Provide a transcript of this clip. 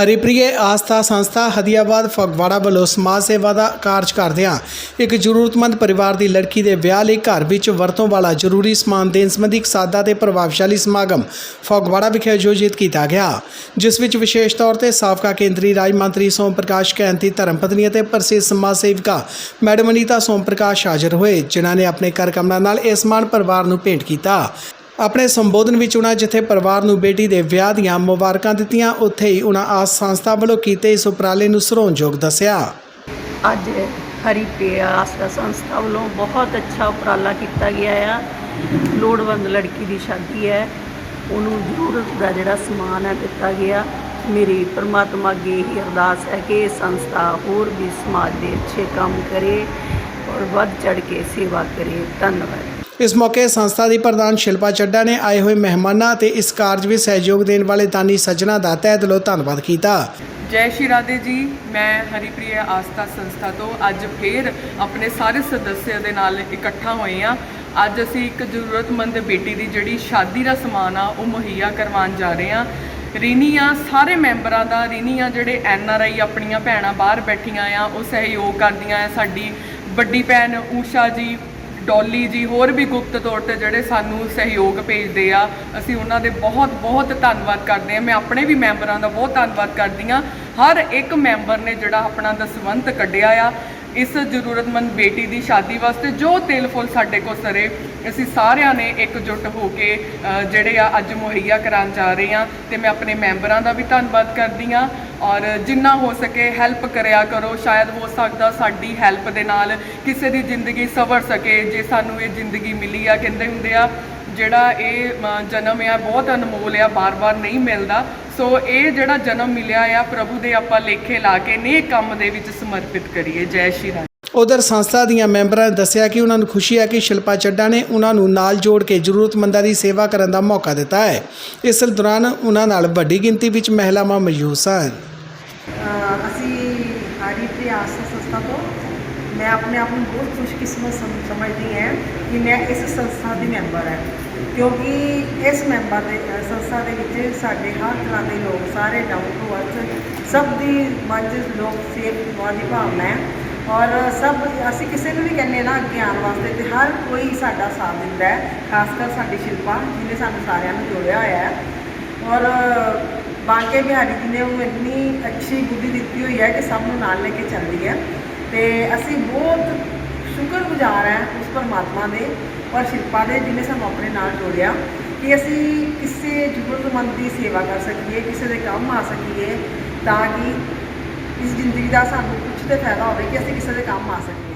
ਹਰੀਪ੍ਰਿਏ ਆਸਥਾ, ਸੰਸਥਾ, ਹਦੀਆਬਾਦ, ਫਗਵਾੜਾ ਵੱਲੋਂ ਸਮਾਜ ਸੇਵਾ ਦਾ ਕਾਰਜ ਕਰਦਿਆਂ ਇੱਕ ਜ਼ਰੂਰਤਮੰਦ ਪਰਿਵਾਰ ਦੀ ਲੜਕੀ ਦੇ ਵਿਆਹ ਲਈ ਘਰ ਵਿੱਚ ਵਰਤੋਂ ਵਾਲਾ ਜ਼ਰੂਰੀ ਸਮਾਨ ਦੇਣ ਸੰਬੰਧੀ ਇੱਕ ਸਾਦਾ ਤੇ ਪ੍ਰਭਾਵਸ਼ਾਲੀ ਸਮਾਗਮ ਫਗਵਾੜਾ ਵਿਖੇ ਆਯੋਜਿਤ ਕੀਤਾ ਗਿਆ। ਜਿਸ ਵਿੱਚ ਵਿਸ਼ੇਸ਼ ਤੌਰ ਤੇ ਸਾਬਕਾ ਕੇਂਦਰੀ ਰਾਜ ਮੰਤਰੀ ਸੋਮ ਪ੍ਰਕਾਸ਼ ਕੈਂਤੀ ਧਰਮਪਤਨੀ ਅਤੇ ਪ੍ਰਸਿੱਧ ਸਮਾਜ ਸੇਵਿਕਾ ਮੈਡਮ ਅਨੀਤਾ ਸੋਮ ਪ੍ਰਕਾਸ਼ ਹਾਜ਼ਰ ਹੋਏ, ਜਿਨ੍ਹਾਂ ਨੇ ਆਪਣੇ ਕਰ ਕਮਲਾਂ ਨਾਲ ਇਹ ਸਮਾਨ ਪਰਿਵਾਰ ਨੂੰ ਭੇਂਟ ਕੀਤਾ। ਆਪਣੇ ਸੰਬੋਧਨ ਵਿੱਚ ਉਹਨਾਂ ਜਿੱਥੇ ਪਰਿਵਾਰ ਨੂੰ ਬੇਟੀ ਦੇ ਵਿਆਹ ਦੀਆਂ ਮੁਬਾਰਕਾਂ ਦਿੱਤੀਆਂ, ਉੱਥੇ ਹੀ ਉਹਨਾਂ ਆਸ ਸੰਸਥਾ ਵੱਲੋਂ ਕੀਤੇ ਇਸ ਉਪਰਾਲੇ ਨੂੰ ਸਰੋਣਯੋਗ ਦੱਸਿਆ। ਅੱਜ ਹਰੀਪ੍ਰਿਆ ਆਸਰਾ ਸੰਸਥਾ ਵੱਲੋਂ ਬਹੁਤ ਅੱਛਾ ਉਪਰਾਲਾ ਕੀਤਾ ਗਿਆ ਆ। ਲੋੜਵੰਦ ਲੜਕੀ ਦੀ ਸ਼ਾਦੀ ਹੈ। ਉਹਨੂੰ ਜ਼ਰੂਰਤ ਦਾ ਜਿਹੜਾ ਸਮਾਨ ਹੈ ਦਿੱਤਾ ਗਿਆ। ਮੇਰੀ ਪਰਮਾਤਮਾ ਅੱਗੇ ਹੀ ਅਰਦਾਸ ਹੈ ਕਿ ਇਹ ਸੰਸਥਾ ਹੋਰ ਵੀ ਸਮਾਜ ਦੇ ਅੱਛੇ ਕੰਮ ਕਰੇ ਔਰ ਵੱਧ ਚੜ ਕੇ ਸੇਵਾ ਕਰੇ। ਧੰਨਵਾਦ। ਇਸ ਮੌਕੇ ਸੰਸਥਾ ਦੀ ਪ੍ਰਧਾਨ ਸ਼ਿਲਪਾ ਚੱਡਾ ਨੇ ਆਏ ਹੋਏ ਮਹਿਮਾਨਾਂ ਅਤੇ ਇਸ ਕਾਰਜ ਵਿੱਚ ਸਹਿਯੋਗ ਦੇਣ ਵਾਲੇ ਦਾਨੀ ਸੱਜਣਾ ਦਾ ਤਹਿ ਦਿਲੋਂ ਧੰਨਵਾਦ ਕੀਤਾ। ਜੈ ਸ਼੍ਰੀ ਰਾਧੇ ਜੀ, ਮੈਂ ਹਰੀਪ੍ਰਿਆ ਆਸਥਾ ਸੰਸਥਾ ਤੋਂ ਅੱਜ ਫੇਰ ਆਪਣੇ ਸਾਰੇ ਸਦੱਸਿਆਂ ਦੇ ਨਾਲ ਇਕੱਠਾ ਹੋਏ ਆ ਅੱਜ ਅਸੀਂ ਇੱਕ ਜ਼ਰੂਰਤਮੰਦ ਬੇਟੀ ਦੀ ਜਿਹੜੀ ਸ਼ਾਦੀ ਦਾ ਸਮਾਨ ਆ, ਉਹ ਮੁਹੱਈਆ ਕਰਵਾਉਣ ਜਾ ਰਹੇ ਆ ਰੀਨੀਆਂ, ਸਾਰੇ ਮੈਂਬਰਾਂ ਦਾ, ਰੀਨੀਆਂ ਜਿਹੜੇ ਐਨ ਆਰ ਆਈ ਆਪਣੀਆਂ ਭੈਣਾਂ ਬਾਹਰ ਬੈਠੀਆਂ ਆ, ਉਹ ਸਹਿਯੋਗ ਕਰਦੀਆਂ ਆ। ਸਾਡੀ ਵੱਡੀ ਭੈਣ ਊਸ਼ਾ ਜੀ ਡੋਲੀ ਜੀ ਹੋਰ ਵੀ ਗੁਪਤ ਤੌਰ ਤੇ ਜਿਹੜੇ ਸਾਨੂੰ ਸਹਿਯੋਗ ਭੇਜਦੇ ਆ, ਅਸੀਂ ਉਹਨਾਂ ਦੇ ਬਹੁਤ ਬਹੁਤ ਧੰਨਵਾਦ ਕਰਦੇ ਆ ਮੈਂ ਆਪਣੇ ਵੀ ਮੈਂਬਰਾਂ ਦਾ ਬਹੁਤ ਧੰਨਵਾਦ ਕਰਦੀ ਆ ਹਰ ਇੱਕ ਮੈਂਬਰ ਨੇ ਜਿਹੜਾ ਆਪਣਾ ਦਸਵੰਤ ਕੱਢਿਆ ਆ, ਇਸ ਜ਼ਰੂਰਤਮੰਦ ਬੇਟੀ ਦੀ ਸ਼ਾਦੀ ਵਾਸਤੇ ਜੋ ਤੇਲ ਫੁੱਲ ਸਾਡੇ ਕੋਲ ਸਰੇ, ਅਸੀਂ ਸਾਰਿਆਂ ਨੇ ਇਕਜੁੱਟ ਹੋ ਕੇ ਜਿਹੜੇ ਆ ਅੱਜ ਮੁਹੱਈਆ ਕਰਾਉਣ ਜਾ ਰਹੇ ਆ ਤੇ ਮੈਂ ਆਪਣੇ ਮੈਂਬਰਾਂ ਦਾ ਵੀ ਧੰਨਵਾਦ ਕਰਦੀ ਆ ਔਰ ਜਿੰਨਾ ਹੋ ਸਕੇ ਹੈਲਪ ਕਰਿਆ ਕਰੋ, ਸ਼ਾਇਦ ਹੋ ਸਕਦਾ ਸਾਡੀ ਹੈਲਪ ਦੇ ਨਾਲ ਕਿਸੇ ਦੀ ਜ਼ਿੰਦਗੀ ਸਵਰ ਸਕੇ, ਜੇ ਸਾਨੂੰ ਇਹ ਜ਼ਿੰਦਗੀ ਮਿਲੀ ਆ, ਕਹਿੰਦੇ ਹੁੰਦੇ ਆ, ਜਿਹੜਾ ਇਹ ਜਨਮ ਆ, ਬਹੁਤ ਅਨਮੋਲ ਆ, ਬਾਰ-ਬਾਰ ਨਹੀਂ ਮਿਲਦਾ। ਸੋ ਇਹ ਜਿਹੜਾ ਜਨਮ ਮਿਲਿਆ ਆ, ਪ੍ਰਭੂ ਦੇ ਆਪਾਂ ਲੇਖੇ ਲਾ ਕੇ ਨੇਕ ਕੰਮ ਦੇ ਵਿੱਚ ਸਮਰਪਿਤ ਕਰੀਏ। ਜੈ ਸ਼੍ਰੀ ਰਾਮ। ਉਧਰ ਸੰਸਥਾ ਦੀਆਂ ਮੈਂਬਰਾਂ ਨੇ ਦੱਸਿਆ ਕਿ ਉਹਨਾਂ ਨੂੰ ਖੁਸ਼ੀ ਹੈ ਕਿ ਸ਼ਿਲਪਾ ਚੱਡਾ ਨੇ ਉਹਨਾਂ ਨੂੰ ਨਾਲ ਜੋੜ ਕੇ ਜ਼ਰੂਰਤਮੰਦਾਂ ਦੀ ਸੇਵਾ ਕਰਨ ਦਾ ਮੌਕਾ ਦਿੱਤਾ ਹੈ। ਇਸ ਦੌਰਾਨ ਉਹਨਾਂ ਨਾਲ ਵੱਡੀ ਗਿਣਤੀ ਵਿੱਚ ਮਹਿਲਾਵਾਂ ਮੌਜੂਦ ਸਨ। ਅਸੀਂ ਹਾਰੀ ਪ੍ਰਿਆਸ ਸੰਸਥਾ ਤੋਂ ਮੈਂ ਆਪਣੇ ਆਪ ਨੂੰ ਬਹੁਤ ਖੁਸ਼ਕਿਸਮਤ ਸਮਝਦੀ ਹਾਂ ਕਿ ਮੈਂ ਇਸ ਸੰਸਥਾ ਦੀ ਮੈਂਬਰ ਹਾਂ। ਕਿਉਂਕਿ ਇਸ ਮੈਂਬਰ ਦੇ ਸੰਸਥਾ ਦੇ ਵਿੱਚ ਸਾਡੇ ਹਰ ਤਰ੍ਹਾਂ ਦੇ ਲੋਕ ਸਾਰੇ ਡਾਊਨ ਟੂ ਅਰਥ ਸਭ ਦੀ ਮਨ ਲੋਕ ਸੇਵਾ ਦੀ ਭਾਵਨਾ ਹੈ ਔਰ ਸਭ ਅਸੀਂ ਕਿਸੇ ਨੂੰ ਵੀ ਕਹਿੰਦੇ ਨਾ ਅੱਗੇ ਆਉਣ ਵਾਸਤੇ ਤੇ ਹਰ ਕੋਈ ਸਾਡਾ ਸਾਥ ਦਿੰਦਾ ਹੈ, ਖਾਸ ਕਰ ਸਾਡੀ ਸ਼ਿਲਪਾ, ਜਿਹਨੇ ਸਾਨੂੰ ਸਾਰਿਆਂ ਨੂੰ ਜੋੜਿਆ ਹੋਇਆ ਹੈ। ਔਰ ਬਾਂਕੇ ਬਿਹਾਰੀ ਜੀ ਨੇ ਉਹ ਇੰਨੀ ਅੱਛੀ ਬੁੱਧੀ ਦਿੱਤੀ ਹੋਈ ਹੈ ਕਿ ਸਭ ਨੂੰ ਨਾਲ ਲੈ ਕੇ ਚੱਲਦੀ ਹੈ। ਤੇ ਅਸੀਂ ਬਹੁਤ ਸ਼ੁਕਰਗੁਜ਼ਾਰ ਹਾਂ ਉਸ ਪਰਮਾਤਮਾ ਦੇ ਔਰ ਸ਼ਿਲਪਾ ਦੇ ਜਿਹਨੇ ਸਾਨੂੰ ਆਪਣੇ ਨਾਲ ਜੋੜਿਆ ਕਿ ਅਸੀਂ ਕਿਸੇ ਜ਼ਰੂਰਤਮੰਦ ਦੀ ਸੇਵਾ ਕਰ ਸਕੀਏ, ਕਿਸੇ ਦੇ ਕੰਮ ਆ ਸਕੀਏ ਤਾਂ ਕਿ ਇਸ ਜ਼ਿੰਦਗੀ ਦਾ ਸਾਨੂੰ ਕੁਝ ਤੇ ਫਾਇਦਾ ਹੋਵੇ ਕਿ ਅਸੀਂ ਕਿਸੇ ਦੇ ਕੰਮ ਆ ਸਕੀਏ।